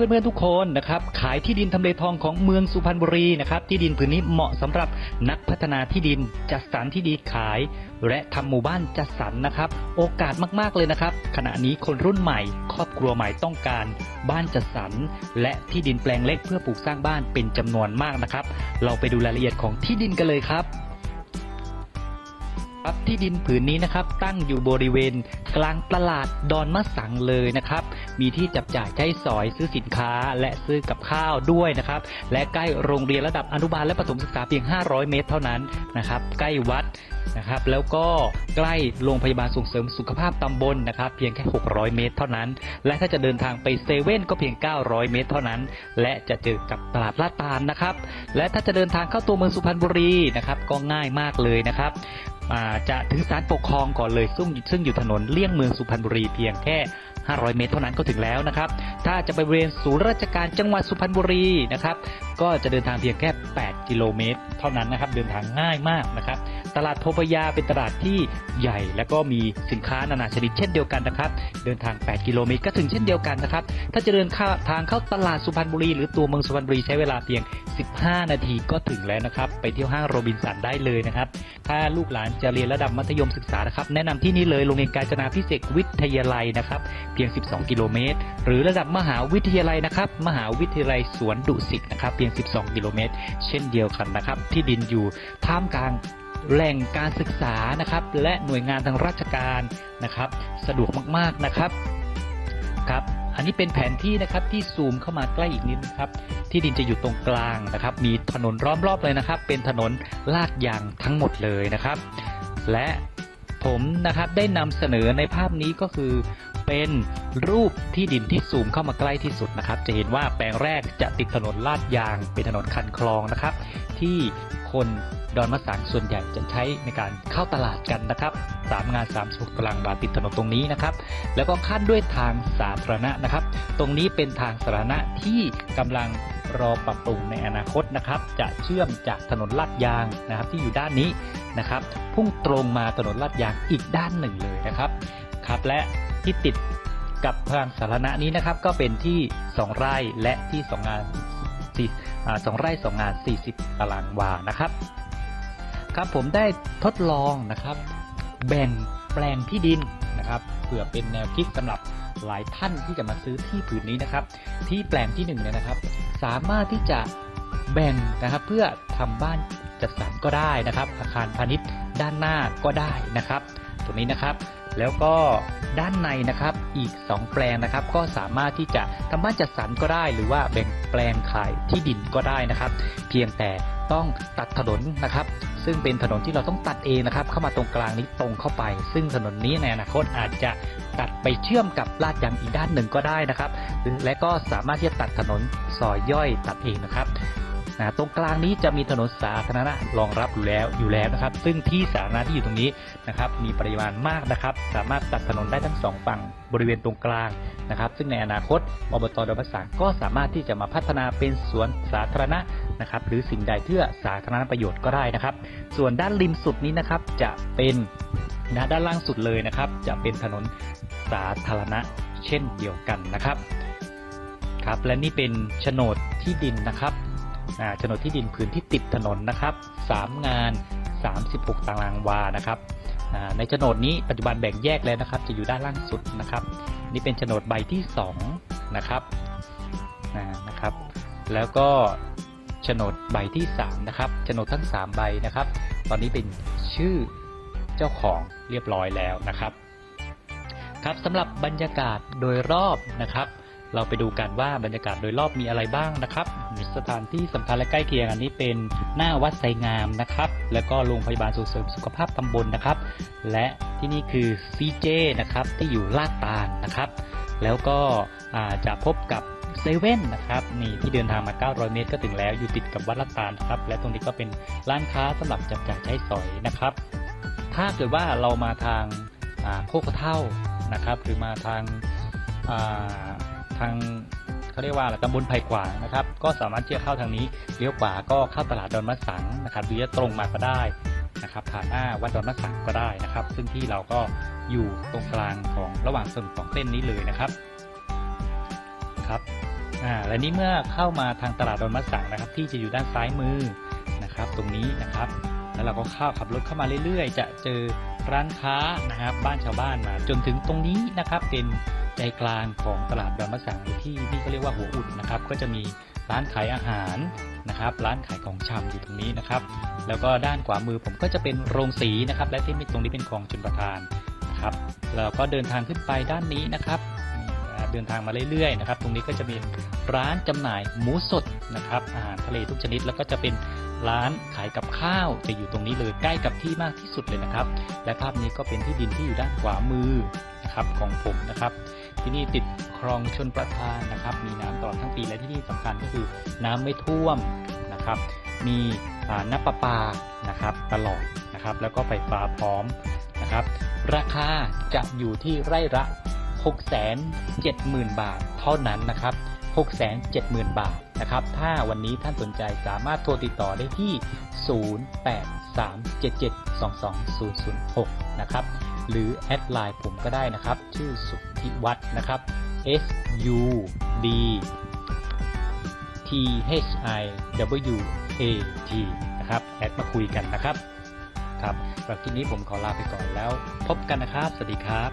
เพื่อนๆทุกคนนะครับขายที่ดินทำเลทองของเมืองสุพรรณบุรีนะครับที่ดินผืนนี้เหมาะสำหรับนักพัฒนาที่ดินจัดสรรที่ดีขาย และทำหมู่บ้านจัดสรรนะครับ โอกาสมากๆเลยนะครับ ขณะนี้คนรุ่นใหม่ ครอบครัวใหม่ต้องการ บ้านจัดสรรและที่ดินแปลงเล็กเพื่อปลูกสร้างบ้านเป็นจำนวนมากนะครับ เราไปดูรายละเอียดของที่ดินกันเลยครับ ที่ดินผืนนี้นะครับตั้งอยู่บริเวณกลางตลาดดอนมะสังเลยนะครับ มีที่จับจ่ายใช้สอยซื้อสินค้าและซื้อกับข้าวด้วยนะครับ และใกล้โรงเรียนระดับอนุบาลและประถมศึกษาเพียง 500 เมตรเท่านั้นนะครับ ใกล้วัดนะครับแล้วก็ใกล้โรงพยาบาลส่งเสริมสุขภาพตำบลนะครับเพียงแค่ 600 เมตรเท่านั้น และถ้าจะเดินทางไปเซเว่นก็เพียง 900 เมตรเท่านั้น และจะเจอกับตลาดลาดตาลนะครับ และถ้าจะเดินทางเข้าตัวเมืองสุพรรณบุรีนะครับก็ง่ายมากเลยนะครับจะถึงศาลปกครองก่อนเลยซึ่งซึ่งอยู่ถนนเลี่ยงเมืองสุพรรณบุรีเพียงแค่ 500 เมตรเท่านั้นก็ถึงแล้วนะครับ ถ้าจะไปบริเวณศูนย์ราชการจังหวัดสุพรรณบุรีนะครับ ก็จะเดินทางเพียงแค่ 8 กิโลเมตร เท่านั้นนะครับ เดินทางง่ายมากนะครับ ตลาดโพพยาเป็นตลาดที่ใหญ่ และก็มีสินค้านานาชนิดเช่นเดียวกันนะครับ เดินทาง 8 กิโลเมตรก็ถึงเช่นเดียวกันนะครับ ถ้าจะเดินข้าทางเข้าตลาดสุพรรณบุรี หรือตัวเมืองสุพรรณบุรีใช้เวลาเพียง 15 นาทีก็ถึงแล้วนะครับ ไปเที่ยวห้างโรบินสันได้เลยนะครับ ถ้าลูกหลานจะเรียนระดับมัธยมศึกษานะครับ แนะนำที่นี่เลยโรงเรียนกาญจนาพิเศษวิทยาลัยนะครับ เพียง 12 กิโลเมตร หรือระดับมหาวิทยาลัยนะครับ มหาวิทยาลัยสวนดุสิตนะครับ เพียง 12 กิโลเมตร เช่นเดียวกันนะครับ ที่ดินอยู่ท่ามกลาง แหล่งการศึกษานะครับ และหน่วยงานทางราชการนะครับ สะดวกมากๆนะครับครับอันนี้เป็นแผนที่นะครับที่ซูมเข้ามาใกล้อีกนิดนะครับ ที่ดินจะอยู่ตรงกลางนะครับ มีถนนล้อมรอบเลยนะครับ เป็นถนนลาดยางทั้งหมดเลยนะครับ และผมนะครับได้นำเสนอในภาพนี้ก็คือเป็นรูปที่ดินที่ซูมเข้ามาใกล้ที่สุดนะครับ จะเห็นว่าแปลงแรกจะติดถนนลาดยางเป็นถนนคันคลองนะครับ ที่คน ดอนมะสังส่วนใหญ่จะใช้ในการเข้าตลาดกันนะครับสามงาน36ตารางวาติดถนนตรงนี้นะครับ แล้วก็ขั้นด้วยทางสาธารณะนะครับ ตรงนี้เป็นทางสาธารณะที่กำลังรอปรับปรุงในอนาคตนะครับ จะเชื่อมจากถนนลาดยางนะครับที่อยู่ด้านนี้นะครับ พุ่งตรงมาถนนลาดยางอีกด้านหนึ่งเลยนะครับครับและที่ติดกับทางสาธารณะนี้นะครับ ก็เป็นที่ 2 ไร่และที่ 2 งานสองไร่สองงาน 40 ตารางวานะครับ ครับผมได้ทดลองนะครับ แบ่งแปลงที่ดินนะครับเผื่อเป็นแนวคิดสำหรับหลายท่านที่จะมาซื้อที่ผืนนี้นะครับ ที่แปลงที่หนึ่งเนี่ยนะครับ สามารถที่จะแบ่งนะครับเพื่อทำบ้านจัดสรรก็ได้นะครับ อาคารพาณิชย์ด้านหน้าก็ได้นะครับตรงนี้นะครับ แล้วก็ด้านในนะครับอีก 2 แปลงนะครับ ก็สามารถที่จะทำบ้านจัดสรรก็ได้ หรือว่าแบ่งแปลงขายที่ดินก็ได้นะครับ เพียงแต่ต้องตัดถนนนะครับ ซึ่งเป็นถนนที่เราต้องตัดเองนะครับ เข้ามาตรงกลางนี้ตรงเข้าไป ซึ่งถนนนี้ในอนาคตอาจจะตัดไปเชื่อมกับลาดยางอีกด้านหนึ่งก็ได้นะครับ และก็สามารถที่จะตัดถนนซอยย่อยตัดเองนะครับ นะตรงกลางนี้จะมีถนนสาธารณะรองรับอยู่แล้วอยู่แล้วนะครับ ซึ่งที่สาธารณะที่อยู่ตรงนี้นะครับมีปริมาณมากนะครับ สามารถตัดถนนได้ทั้งสองฝั่งบริเวณตรงกลางนะครับ ซึ่งในอนาคตอบตดอนมะสังก็สามารถที่จะมาพัฒนาเป็นสวนสาธารณะนะครับหรือสิ่งใดเพื่อสาธารณประโยชน์ก็ได้นะครับ ส่วนด้านริมสุดนี้นะครับจะเป็นนะด้านล่างสุดเลยนะครับ จะเป็นถนนสาธารณะเช่นเดียวกันนะครับครับและนี่เป็นโฉนดที่ดินนะครับ โฉนดที่ดินพื้นที่ติดถนนนะครับสามงาน 36 ตารางวานะครับในโฉนดนี้ปัจจุบันแบ่งแยกแล้วนะครับ จะอยู่ด้านล่างสุดนะครับ นี่เป็นโฉนดใบที่ 2 นะครับนะครับ แล้วก็โฉนดใบที่ 3 นะครับโฉนดทั้ง 3 ใบนะครับ ตอนนี้เป็นชื่อเจ้าของเรียบร้อยแล้วนะครับ ครับสำหรับบรรยากาศโดยรอบนะครับ เราไปดูกันว่าบรรยากาศโดยรอบมีอะไรบ้างนะครับมีสถานที่สำคัญและใกล้เคียงอันนี้เป็นหน้าวัดไซงามนะครับ แล้วก็โรงพยาบาลส่งเสริมสุขภาพตำบลนะครับ และที่นี่คือ CJ นะครับที่อยู่ลาดตาลนะครับ แล้วก็จะพบกับเซเว่นนะครับนี่ที่เดินทางมา 900 เมตรก็ถึงแล้วอยู่ติดกับวัดลาดตาลนครับ และตรงนี้ก็เป็นร้านค้าสำหรับจับจ่ายใช้สอยนะครับ ถ้าเกิดว่าเรามาทางโคกเท่านะครับหรือมาทางอ่า ทางเขาเรียกว่าตำบลไผ่ขวางนะครับ ก็สามารถที่จะเข้าทางนี้เลี้ยวขวาก็เข้าตลาดดอนมะสังนะครับหรือจะตรงมาก็ได้นะครับ ผ่านหน้าวัดดอนมะสังก็ได้นะครับ ซึ่งที่เราก็อยู่ตรงกลางของระหว่างส่วนสองเส้นนี้เลยนะครับครับอ่าและนี่เมื่อเข้ามาทางตลาดดอนมะสังนะครับ ที่จะอยู่ด้านซ้ายมือนะครับ ตรงนี้นะครับ แล้วเราก็เข้าขับรถเข้ามาเรื่อยๆ จะเจอ ร้านค้านะครับบ้านชาวบ้านมา จนถึงตรงนี้นะครับเป็นใจกลางของตลาดดอนมะสังที่นี่เขาเรียกว่าหัวอุ่นนะครับ ก็จะมีร้านขายอาหารนะครับ ร้านขายของชำอยู่ตรงนี้นะครับ แล้วก็ด้านขวามือผมก็จะเป็นโรงสีนะครับ และที่ตรงนี้เป็นคลองชลประทานนะครับเราก็เดินทางขึ้นไปด้านนี้นะครับเดินทางมาเรื่อยๆนะครับ ตรงนี้ก็จะมีร้านจำหน่ายหมูสดนะครับ อาหารทะเลทุกชนิด แล้วก็จะเป็น ร้านขายกับข้าวจะอยู่ตรงนี้เลยใกล้กับที่มากที่สุดเลยนะครับ และภาพนี้ก็เป็นที่ดินที่อยู่ด้านขวามือนะครับของผมนะครับ ที่นี่ติดคลองชนประทานนะครับ มีน้ำตลอดทั้งปีและที่นี่สำคัญก็คือน้ำไม่ท่วมนะครับ มีน้ำประปานะครับตลอดนะครับ แล้วก็ไฟฟ้าพร้อมนะครับ ราคาจะอยู่ที่ไร่ละ670,000 บาท เท่านั้นนะครับ 670,000 บาท นะครับ ถ้าวันนี้ท่านสนใจสามารถโทรติดต่อได้ที่ 0837722006 นะครับ หรือแอดไลน์ผมก็ได้นะครับ ชื่อสุทธิวัฒน์นะครับ S U D T H I W A T นะครับ แอดมาคุยกันนะครับ ครับสำหรับคลิปนี้ผมขอลาไปก่อนแล้ว พบกันนะครับ สวัสดีครับ